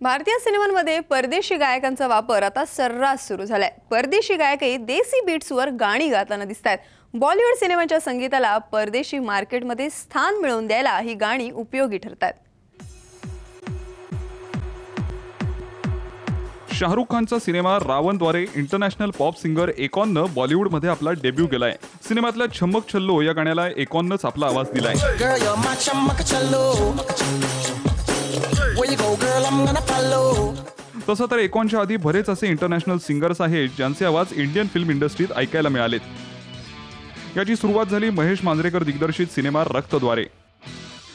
भारतीय सिनेमांमध्ये परदेशी गायकांचा वापर आता सर्रास सुरू झालाय. परदेशी गायकही देसी बीट्सवर गाणी गाताना दिसत आहेत बॉलिवूड सिनेमाच्या संगीताला परदेशी मार्केटमध्ये स्थान मिळवून द्यायला ही गाणी उपयोगी ठरतात. शाहरुख खानचा सिनेमा रावणद्वारे इंटरनॅशनल पॉप सिंगर एकॉननं बॉलिवूडमध्ये आपला डेब्यू केलाय. सिनेमातल्या छम्मक छल्लो या गाण्याला एकॉननंच आपला आवाज दिलाय. तसं तर एकॉनच्या आधी बरेच असे इंटरनॅशनल सिंगर्स आहेत ज्यांचे आवाज इंडियन फिल्म इंडस्ट्रीत ऐकायला मिळालेत. याची सुरुवात झाली महेश मांजरेकर दिग्दर्शित सिनेमा रक्तद्वारे.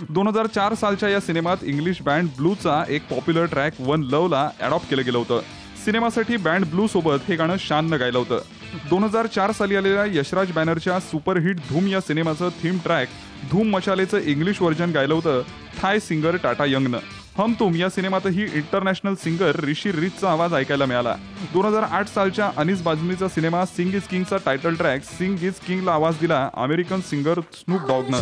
दोन हजार चार सालच्या या सिनेमात इंग्लिश बँड ब्लूचा एक पॉप्युलर ट्रॅक वन लवला अडॉप्ट केलं गेलं होतं. सिनेमासाठी बँड ब्लू सोबत हे गाणं शाननं गायलं होतं. दोन हजार चार साली आलेल्या यशराज बॅनरच्या सुपरहिट धूम या सिनेमाचं थीम ट्रॅक धूम मशालेचं इंग्लिश व्हर्जन गायलं होतं थाय सिंगर टाटा यंगनं. हम तुम या सिनेमातही इंटरनॅशनल सिंगर ऋषी रिचचा आवाज ऐकायला मिळाला. दोन हजार आठ सालच्या अनिस बाजमीचा सिनेमा सिंग इज किंगचा टायटल ट्रॅक सिंग इज किंगला आवाज दिला अमेरिकन सिंगर स्नूप डॉगनं.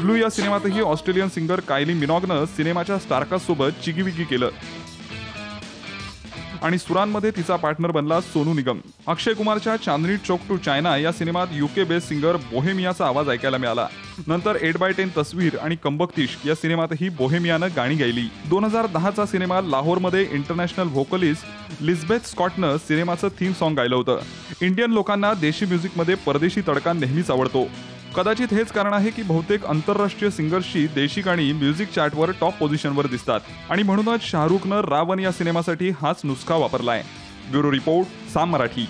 ब्लू या सिनेमातही ऑस्ट्रेलियन सिंगर कायली मिनॉगनं सिनेमाच्या स्टारकास्ट सोबत केलं. आणि सुरांमध्ये तिचा पार्टनर बनला सोनू निगम. अक्षय कुमारच्या चांदनी चौक टू चायना या सिनेमात युके बेस्ड सिंगर बोहेमियाचा आवाज ऐकायला मिळाला. नंतर एट बाय टेन तस्वीर आणि कंबकतिश या सिनेमातही बोहेमियानं गाणी गायली. दोन हजार दहाचा सिनेमा लाहोरमध्ये इंटरनॅशनल व्होकलिस्ट लिझबेथ स्कॉटनं सिनेमाचं थीम सॉन्ग गायलं होतं. इंडियन लोकांना देशी म्युझिकमध्ये परदेशी तडका नेहमीच आवडतो. कदाचित हेच कारण आहे की बहुतेक आंतरराष्ट्रीय सिंगर्सची देशी गाणी म्युझिक चार्टवर टॉप पोझिशनवर दिसतात. आणि म्हणूनच शाहरुखनं रावण या सिनेमासाठी हाच नुसका वापरलाय. Bureau report Saam Marathi.